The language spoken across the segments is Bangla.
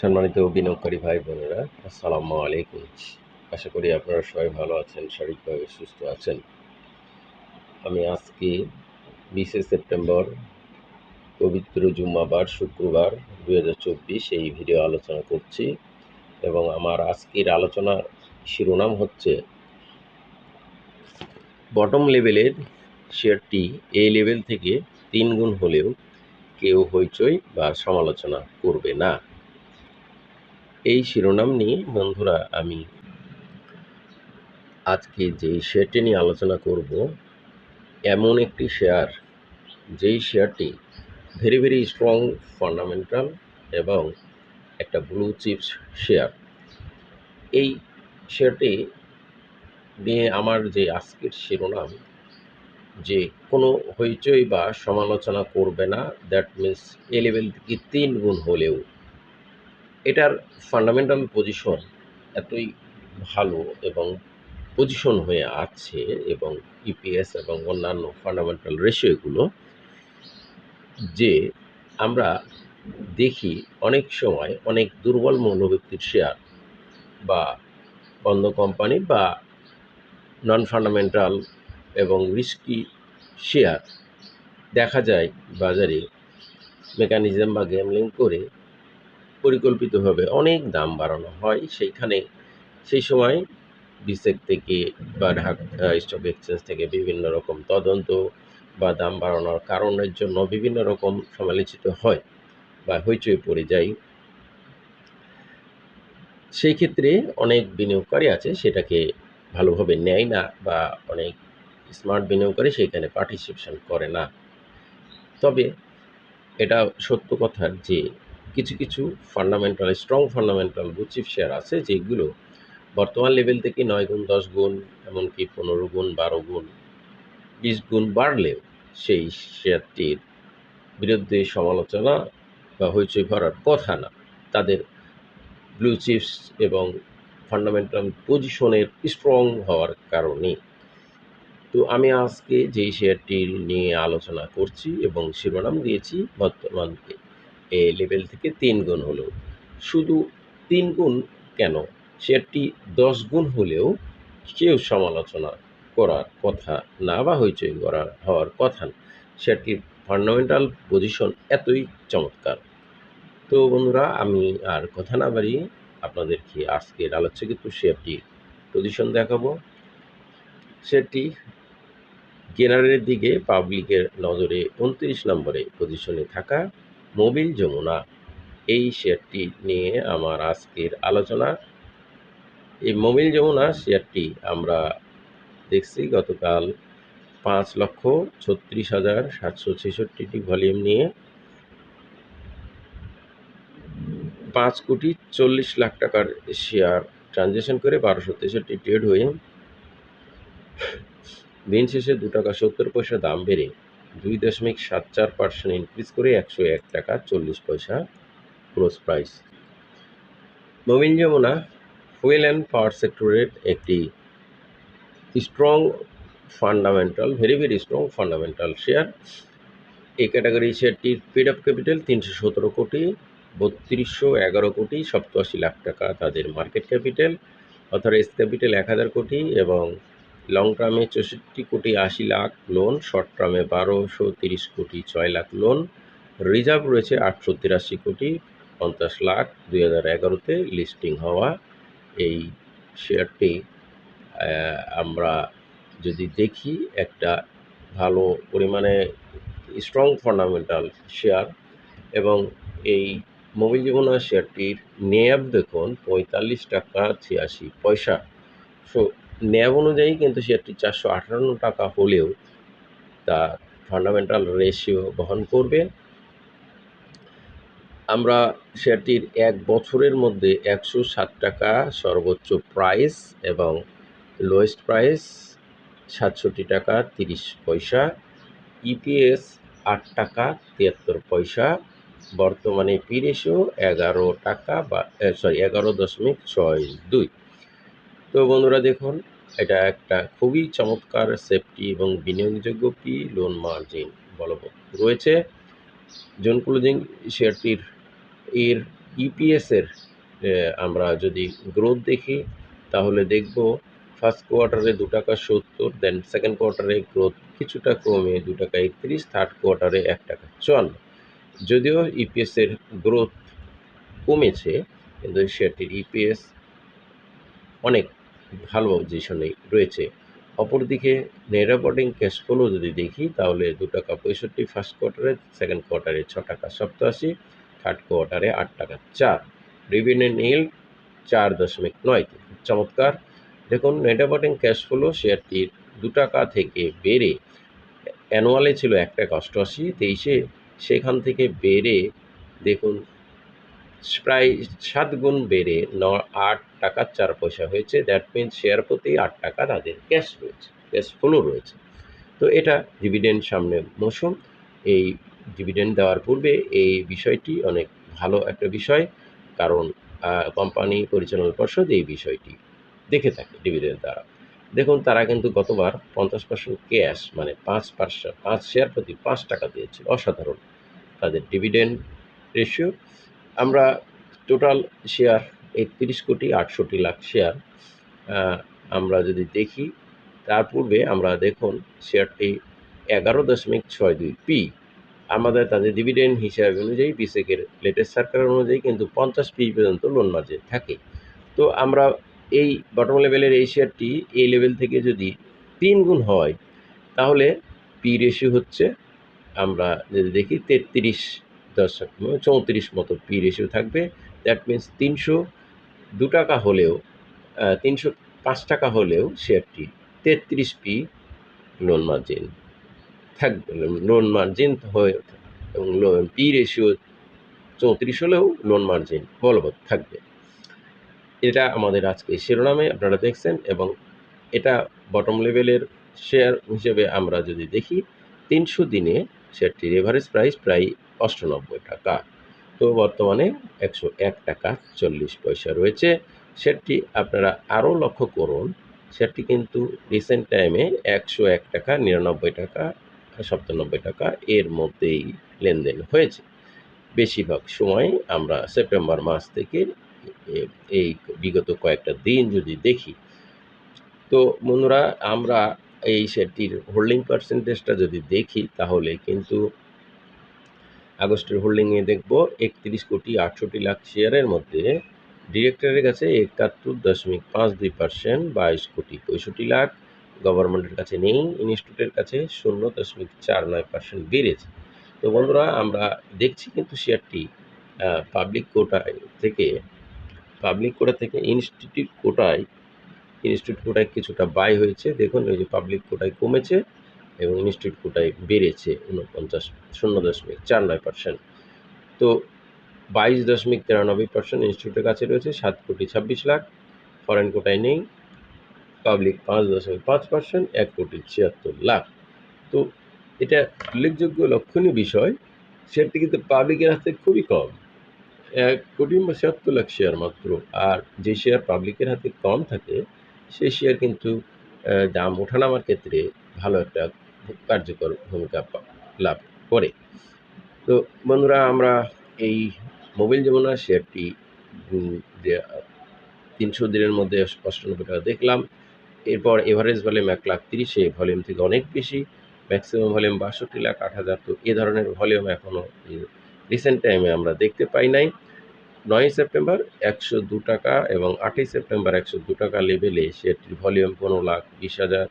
সম্মানিত বিনিয়োগকারী ভাই বোনেরা, আসসালামু আলাইকুম। আশা করি আপনারা সবাই ভালো আছেন, শারীরিকভাবে সুস্থ আছেন। আমি আজকে বিশে সেপ্টেম্বর, পবিত্র জুম্মাবার, শুক্রবার দু হাজার চব্বিশ এই ভিডিও আলোচনা করছি এবং আমার আজকের আলোচনার শিরোনাম হচ্ছে, বটম লেভেলের শেয়ারটি এই লেভেল থেকে তিন গুণ হলেও কেউ হইচই বা সমালোচনা করবে না। এই শিরোনাম নিয়ে বন্ধুরা, আমি আজকে যে শেয়ারটি নিয়ে আলোচনা করব, এমন একটি শেয়ার যেই শেয়ারটি ভেরি ভেরি স্ট্রং ফান্ডামেন্টাল এবং একটা ব্লু চিপস শেয়ার এই শেয়ারটি নিয়ে আমার যে আজকের শিরোনাম, যে কোনো হইচই বা সমালোচনা করবে না দ্যাট মিন্স এ লেভেল থেকে তিন গুণ হলেও এটার ফান্ডামেন্টাল পজিশন এতই ভালো এবং পজিশন হয়ে আছে এবং ইপিএস এবং অন্যান্য ফান্ডামেন্টাল রেশিওগুলো যে আমরা দেখি অনেক সময় অনেক দুর্বল মৌলভিত্তির শেয়ার বা বন্ধ কোম্পানি বা নন ফান্ডামেন্টাল এবং রিস্কি শেয়ার দেখা যায় বাজারে মেকানিজম বা গেমলিং করে পরিকল্পিতভাবে অনেক দাম বাড়ানো হয়। সেইখানে সেই সময় বিসেক থেকে বা ঢাকা স্টক এক্সচেঞ্জ থেকে বিভিন্ন রকম তদন্ত বা দাম বাড়ানোর কারণের জন্য বিভিন্ন রকম সমালোচিত হয় বা হইচই পড়ে যায়। সেই ক্ষেত্রে অনেক বিনিয়োগকারী আছে, সেটাকে ভালোভাবে নেয় না বা অনেক স্মার্ট বিনিয়োগকারী সেখানে পার্টিসিপেশন করে না। তবে এটা সত্য কথা যে কিছু কিছু fundamental strong fundamental bluechip share আছে যেগুলো বর্তমান লেভেল থেকে নয় গুণ, দশ গুণ, এমনকি পনেরো গুণ, বারো গুণ, বিশ গুণ বাড়লেও সেই শেয়ারটির বিরুদ্ধে সমালোচনা বা হইচই ভরার কথা না। তাদের ব্লু চিপস এবং ফান্ডামেন্টাল পজিশনের স্ট্রং হওয়ার কারণে। তো আমি আজকে যেই শেয়ারটি নিয়ে আলোচনা করছি এবং শিরোনাম দিয়েছি বর্তমান এ লেভেল থেকে তিন গুণ হলো। শুধু তিন গুণ কেন? শেয়ারটি দশ গুণ হলেও কেউ সমালোচনা করার কথা না বা হইচই করার হওয়ার কথা না। শেয়ারটির ফান্ডামেন্টাল পজিশন এতই চমৎকার। তো বন্ধুরা, আমি আর কথা না বাড়িয়ে আপনাদেরকে আজকের আলোচ্যকৃত শেয়ারটির পজিশন দেখাবো? শেয়ারটি কেনারের দিকে পাবলিকের নজরে উনত্রিশ নম্বরে পজিশনে থাকা মোবিল যমুনা। এই শেয়ারটি নিয়ে আমার আজকের আলোচনা। এই মোবিল যমুনা শেয়ারটি আমরা দেখছি গতকাল পাঁচ লক্ষ ছত্রিশ হাজার সাতশো ছেষট্টিটি ভলিউম নিয়ে। পাঁচ কোটি চল্লিশ লাখ টাকার শেয়ার ট্রানজ্যাকশন করে বারোশো তেষট্টি ট্রেড হয়ে দিন শেষে দু টাকা সত্তর পয়সা দাম বেড়ে দুই দশমিক সাত চার পার্সেন্ট ইনক্রিজ করে একশো এক টাকা চল্লিশ পয়সা close price Nabin Jamuna fuel and power সেক্টরের একটি strong fundamental very very strong fundamental share এই ক্যাটাগরি শেয়ারটির পেড অফ ক্যাপিটাল তিনশো সতেরো কোটি, বত্রিশশো এগারো কোটি সপ্তাশি লাখ টাকা তাদের মার্কেট ক্যাপিটাল অথরাইজ ক্যাপিটাল এক হাজার কোটি এবং লং টার্মে চৌষট্টি কোটি আশি লাখ লোন শর্ট টার্মে বারোশো তিরিশ কোটি ছয় লাখ লোন রিজার্ভ রয়েছে আটশো তিরাশি কোটি পঞ্চাশ লাখ দুই হাজার এগারোতে লিস্টিং হওয়া এই শেয়ারটি আমরা যদি দেখি একটা ভালো পরিমাণে স্ট্রং ফান্ডামেন্টাল শেয়ার এবং এই মোবিল জীবনা শেয়ারটির নেয়াব দেখুন, পঁয়তাল্লিশ টাকা ছিয়াশি পয়সা। সো ন্যাব অনুযায়ী কিন্তু শেয়ারটি চারশো আটান্ন টাকা হলেও তার ফান্ডামেন্টাল রেশিও বহন করবে। আমরা শেয়ারটির এক বছরের মধ্যে একশো ষাট টাকা সর্বোচ্চ প্রাইস এবং লোয়েস্ট প্রাইস সাতষট্টি টাকা তিরিশ পয়সা ইপিএস আট টাকা তিয়াত্তর পয়সা, বর্তমানে পি রেশিও এগারো টাকা বা সরি এগারো দশমিক ছয় দুই। তো বন্ধুরা দেখুন, এটা একটা খুবই চমৎকার সেফটি এবং বিনিয়োগযোগ্য পি লোন মার্জিন বলবৎ রয়েছে। জোন ক্লোজিং শেয়ারটির এর ইপিএসের আমরা যদি গ্রোথ দেখি, তাহলে দেখব ফার্স্ট কোয়ার্টারে দু টাকা সত্তর দেন সেকেন্ড কোয়ার্টারে গ্রোথ কিছুটা কমে দু টাকা একত্রিশ থার্ড কোয়ার্টারে এক টাকা চুয়ান্ন। যদিও ইপিএসের গ্রোথ কমেছে, কিন্তু শেয়ারটির ইপিএস অনেক ভালো পজিশনে রয়েছে। অপরদিকে নেট অপারেটিং ক্যাশ ফ্লো যদি দেখি, তাহলে দু টাকা পঁয়ষট্টি ফার্স্ট কোয়ার্টারে সেকেন্ড কোয়ার্টারে ছ টাকা সপ্তাশি থার্ড কোয়ার্টারে আট টাকা চার। ডিভিডেন্ড নীল চার দশমিক নয় চমৎকার। দেখুন নেট অপারেটিং ক্যাশ ফ্লো শেয়ারটির দু টাকা থেকে বেড়ে অ্যানুয়ালে ছিল এক টাকা অষ্টআশি, তেইশে সেখান থেকে বেড়ে, দেখুন প্রায় সাত গুণ বেড়ে ন আট টাকা চার পয়সা হয়েছে। দ্যাট মিনস শেয়ার প্রতি আট টাকা তাদের ক্যাশ রয়েছে ক্যাশ ফ্লো রয়েছে। তো এটা ডিভিডেন্ড সামনে মৌসুম এই ডিভিডেন্ড দেওয়ার পূর্বে এই বিষয়টি অনেক ভালো একটা বিষয়, কারণ কোম্পানি পরিচালনা পর্ষদ এই বিষয়টি দেখে থাকে ডিভিডেন্ড দ্বারা। দেখুন, তারা কিন্তু গতবার পঞ্চাশ পার্সেন্ট ক্যাশ মানে পাঁচ পার্সেন্ট পাঁচ শেয়ার প্রতি পাঁচ টাকা দিয়েছিল। অসাধারণ। তাদের ডিভিডেন্ড রেশিও আমরা টোটাল শেয়ার একত্রিশ কোটি আটষট্টি লাখ শেয়ার আমরা যদি দেখি, তার পূর্বে আমরা দেখুন শেয়ারটি এগারো দশমিক ছয় দুই পি। আমাদের তাদের ডিভিডেন্ড হিসাব অনুযায়ী বিসেকের লেটেস্ট সার্কার অনুযায়ী কিন্তু পঞ্চাশ পি পর্যন্ত লোন মার্জিন থাকে। তো আমরা এই বটম লেভেলের এই শেয়ারটি এই লেভেল থেকে যদি তিন গুণ হয়, তাহলে পি রেশিও হচ্ছে আমরা যদি দেখি তেত্রিশ দশক চৌত্রিশ মতো পি রেশিও থাকবে। দ্যাট মিন্স তিনশো দু টাকা হলেও তিনশো পাঁচ টাকা হলেও শেয়ারটি তেত্রিশ পি লোন মার্জিন থাকবে লোন মার্জিন হয়ে এবং পি রেশিও চৌত্রিশ হলেও লোন মার্জিন বলবৎ থাকবে। এটা আমাদের আজকে শিরোনামে আপনারা দেখছেন এবং এটা বটম লেভেলের শেয়ার হিসেবে আমরা যদি দেখি, তিনশো দিনে শেয়ারটির এভারেজ প্রাইস প্রায় অষ্টানব্বই টাকা। তো বর্তমানে একশো এক টাকা চল্লিশ পয়সা রয়েছে। সেটি আপনারা আরও লক্ষ্য করুন সেটি কিন্তু রিসেন্ট টাইমে একশো এক টাকা, নিরানব্বই টাকা সপ্তানব্বই টাকা এর মধ্যেই লেনদেন হয়েছে। বেশিরভাগ সময় আমরা সেপ্টেম্বর মাস থেকে এই বিগত কয়েকটা দিন যদি দেখি, তো বন্ধুরা, আমরা এই শেয়ারটির হোল্ডিং পার্সেন্টেজটা যদি দেখি, তাহলে কিন্তু আগস্টের হোল্ডিংয়ে দেখব একত্রিশ কোটি আটষট্টি লাখ শেয়ারের মধ্যে ডিরেক্টরের কাছে একাত্তর দশমিক পাঁচ দুই পার্সেন্ট বাইশ কোটি পঁয়ষট্টি লাখ। গভর্নমেন্টের কাছে নেই ইনস্টিটিউটের কাছে শূন্য দশমিক চার নয় পার্সেন্ট বেড়েছে। তো বন্ধুরা, আমরা দেখছি কিন্তু শেয়ারটি পাবলিক কোটায় থেকে পাবলিক কোটা থেকে ইনস্টিটিউট কোটায় ইনস্টিটিউট কোটায় কিছুটা বাই হয়েছে। দেখুন ওই যে পাবলিক কোটায় কমেছে। এবং ইনস্টিটিউট কোটায় বেড়েছে উনপঞ্চাশ শূন্য দশমিক চার নয় পার্সেন্ট তো বাইশ দশমিক তিরানব্বই পার্সেন্ট ইনস্টিটিউটের কাছে রয়েছে, সাত কোটি ছাব্বিশ লাখ। ফরেন কোটায় নেই পাবলিক পাঁচ দশমিক পাঁচ পার্সেন্ট এক কোটি ছিয়াত্তর লাখ। তো এটা উল্লেখযোগ্য লক্ষণীয় বিষয় শেয়ারটি কিন্তু পাবলিকের হাতে খুবই কম। এক কোটি ছিয়াত্তর লাখ শেয়ার মাত্র, আর যে শেয়ার পাবলিকের হাতে কম থাকে, সেই শেয়ার কিন্তু দাম ওঠানামার ক্ষেত্রে ভালো একটা কার্যকর ভূমিকা লাভ করে। তো বন্ধুরা, আমরা এই মোবাইল যমুনা শেয়ারটি তিনশো দিনের মধ্যে অষ্টানব্বই টাকা দেখলাম। এরপর এভারেজ ভলিউম এক লাখ তিরিশে ভলিউম থেকে অনেক বেশি। ম্যাক্সিমাম ভলিউম বাষট্টি লাখ আট হাজার। তো এ ধরনের ভলিউম এখনও রিসেন্ট টাইমে আমরা দেখতে পাই নাই। নয় সেপ্টেম্বর একশো দু টাকা এবং আটই সেপ্টেম্বর একশো দু টাকা লেভেলে শেয়ারটির ভলিউম পনেরো লাখ বিশ হাজার।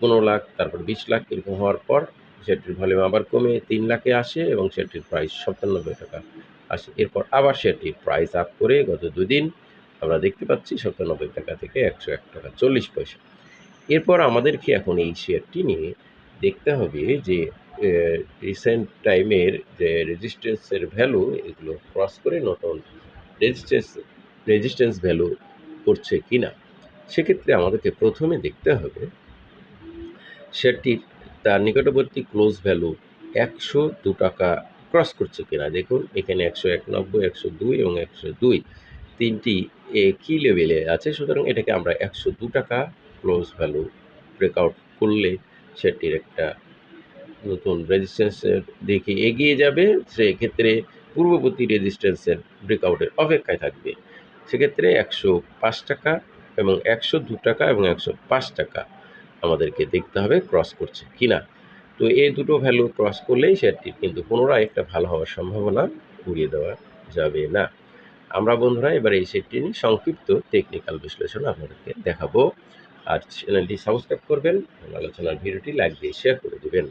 পনেরো লাখ, তারপর বিশ লাখ এরকম হওয়ার পর শেয়ারটির ভলিউম আবার কমে তিন লাখে আসে এবং শেয়ারটির প্রাইস সপ্তানব্বই টাকা আসে। এরপর আবার শেয়ারটির প্রাইস আপ করে গত দুদিন আমরা দেখতে পাচ্ছি সপ্তানব্বই টাকা থেকে একশো এক টাকা চল্লিশ পয়সা। এরপর আমাদেরকে এখন এই শেয়ারটি নিয়ে দেখতে হবে যে রিসেন্ট টাইমের যে রেজিস্ট্যান্সের ভ্যালু এগুলো ক্রস করে নতুন রেজিস্ট্যান্স রেজিস্ট্যান্স ভ্যালু করছে কি না সেক্ষেত্রে আমাদেরকে প্রথমে দেখতে হবে শেয়ারটির তার নিকটবর্তী ক্লোজ ভ্যালু একশো দু টাকা ক্রস করছে কিনা। দেখুন, এখানে একশো একানব্বই, একশো দুই এবং একশো দুই তিনটি কি লেভেলে আছে। সুতরাং এটাকে আমরা একশো দু টাকা ক্লোজ ভ্যালু ব্রেকআউট করলে সেটির একটা নতুন রেজিস্ট্যান্সের দিকে এগিয়ে যাবে। সেক্ষেত্রে পূর্ববর্তী রেজিস্ট্যান্সের ব্রেকআউটের অপেক্ষায় থাকবে। সেক্ষেত্রে একশো পাঁচ টাকা এবং একশো দু টাকা এবং একশো পাঁচ টাকা আমাদেরকে দেখতে হবে ক্রস করছে কি না? তো এই দুটো ভ্যালু ক্রস করলেই শেয়ারটির কিন্তু পুনরায় একটা ভালো হওয়ার সম্ভাবনা উড়িয়ে দেওয়া যাবে না। আমরা বন্ধুরা, এবার এই সেটটি নিয়ে সংক্ষিপ্ত টেকনিক্যাল বিশ্লেষণ আপনাদেরকে দেখাবো। আর চ্যানেলটি সাবস্ক্রাইব করবেন, আলোচনার ভিডিওটি লাইক দিয়ে শেয়ার করে দেবেন।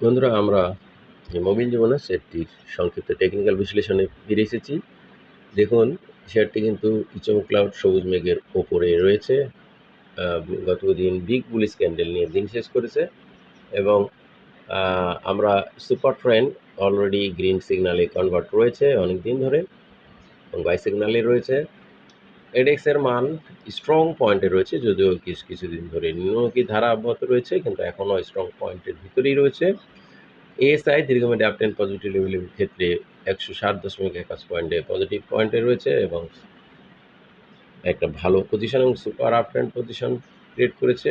বন্ধুরা, আমরা মোবিল জীবনের সেটটির সংক্ষিপ্ত টেকনিক্যাল বিশ্লেষণে ফিরে এসেছি। দেখুন শেয়ারটি কিন্তু ইচং ক্লাউড সবুজ মেঘের ওপরে রয়েছে। আহ, গত দিন বিগ বুলিশ ক্যান্ডেল নিয়ে দিন শেষ করেছে এবং আমরা সুপার ট্রেন্ড অলরেডি গ্রিন সিগনালে কনভার্ট রয়েছে অনেক দিন ধরে এবং বাই সিগনালে রয়েছে। এডেক্সের মান স্ট্রং পয়েন্টে রয়েছে যদিও কিছু কিছুদিন ধরে নিম্নমুখী ধারা অব্যাহত রয়েছে কিন্তু এখনও স্ট্রং পয়েন্টের ভিতরেই রয়েছে। এএসআই দীর্ঘমেয়াদী আপ টেন পজিটিভ লেভেলের ক্ষেত্রে একশো সাত দশমিক একাশ পয়েন্টে পজিটিভ পয়েন্টে রয়েছে এবং একটা ভালো পজিশন এবং super up trend position create করেছে।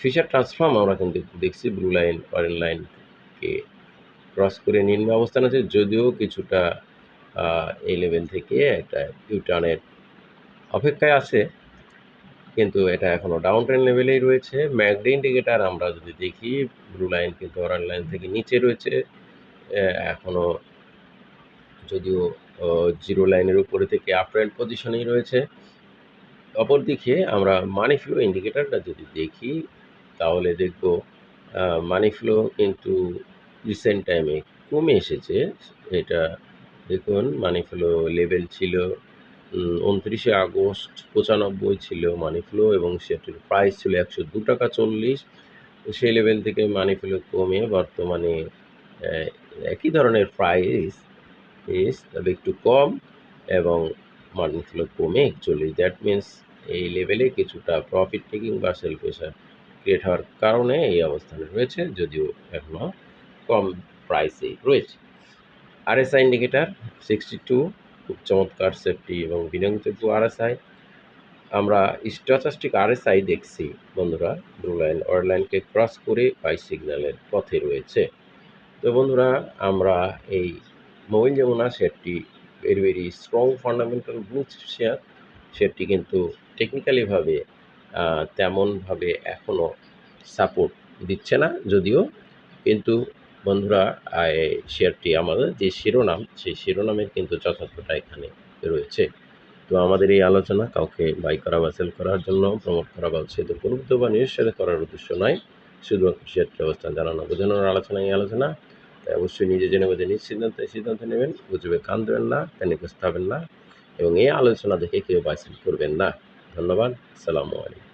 ফিচার ট্রান্সফর্ম আমরা কিন্তু দেখছি ব্লু লাইন অরেঞ্জ লাইনকে ক্রস করে নিম্ন অবস্থান আছে, যদিও কিছুটা এই লেভেল থেকে একটা ইউটার্নের অপেক্ষায় আছে। কিন্তু এটা এখনও ডাউন ট্রেন লেভেলেই রয়েছে। ম্যাকডে ইন্ডিকেটার আমরা যদি দেখি ব্লু লাইন কিন্তু অরেঞ্জ লাইন থেকে নিচে রয়েছে। এখনও যদিও জিরো লাইনের উপরে থেকে আপ ট্রেন্ড পজিশনেই রয়েছে। অপরদিকে আমরা মানি ফ্লো ইন্ডিকেটারটা যদি দেখি, তাহলে দেখব মানি ফ্লো কিন্তু রিসেন্ট টাইমে কমে এসেছে। এটা দেখুন মানি ফ্লো লেভেল ছিল উনত্রিশে আগস্ট পঁচানব্বই ছিল মানি ফ্লো এবং সেটির প্রাইস ছিল একশো দু টাকা চল্লিশ। সেই লেভেল থেকে মানি ফ্লো কমে বর্তমানে একই ধরনের প্রাইস ইস তবে একটু কম এবং মানি ফ্লো কমে একচল্লিশ। দ্যাট মিন্স এই লেভেলে কিছুটা প্রফিট টেকিং বা সেল প্রেশার ক্রিয়েট হওয়ার কারণে এই অবস্থানে রয়েছে, যদিও এখনও কম প্রাইসেই রয়েছে। আর আরএসআই ইন্ডিকেটার সিক্সটি টু খুব চমৎকার সেফটি এবং বিনিয়োগযোগ্য আরএসআই আমরা স্ট্যাটাস্টিক আরএসআই দেখছি বন্ধুরা ব্লু লাইন অর লাইনকে ক্রস করে বাই সিগন্যালের পথে রয়েছে। তো বন্ধুরা, আমরা এই মোবাইল যমুনা শেয়ারটি very very strong fundamental booth share শেয়ারটি কিন্তু টেকনিক্যালিভাবে তেমনভাবে এখনও সাপোর্ট দিচ্ছে না, যদিও কিন্তু বন্ধুরা শেয়ারটি আমাদের যে শিরোনাম, সেই শিরোনামের কিন্তু যথার্থতা এখানে রয়েছে। তো আমাদের এই আলোচনা কাউকে বাই করা বা সেল করার জন্য প্রমোট করা বা উৎসাহিত প্রলুব্ধ বা নিরুৎসাহিত করার উদ্দেশ্য নয়। শুধুমাত্র শেয়ারটি অবস্থান জানানো, বোঝানোর আলোচনা এই আলোচনা। তাই অবশ্যই নিজে জেনে বুঝে নিজ সিদ্ধান্ত সিদ্ধান্ত নেবেন। বুঝবে কান দেবেন না তেনে বুঝতে হবেন না। এবং এই আলোচনা দেখে কেউ বাই সেল করবেন না। ধন্যবাদ, আসসালামু আলাইকুম।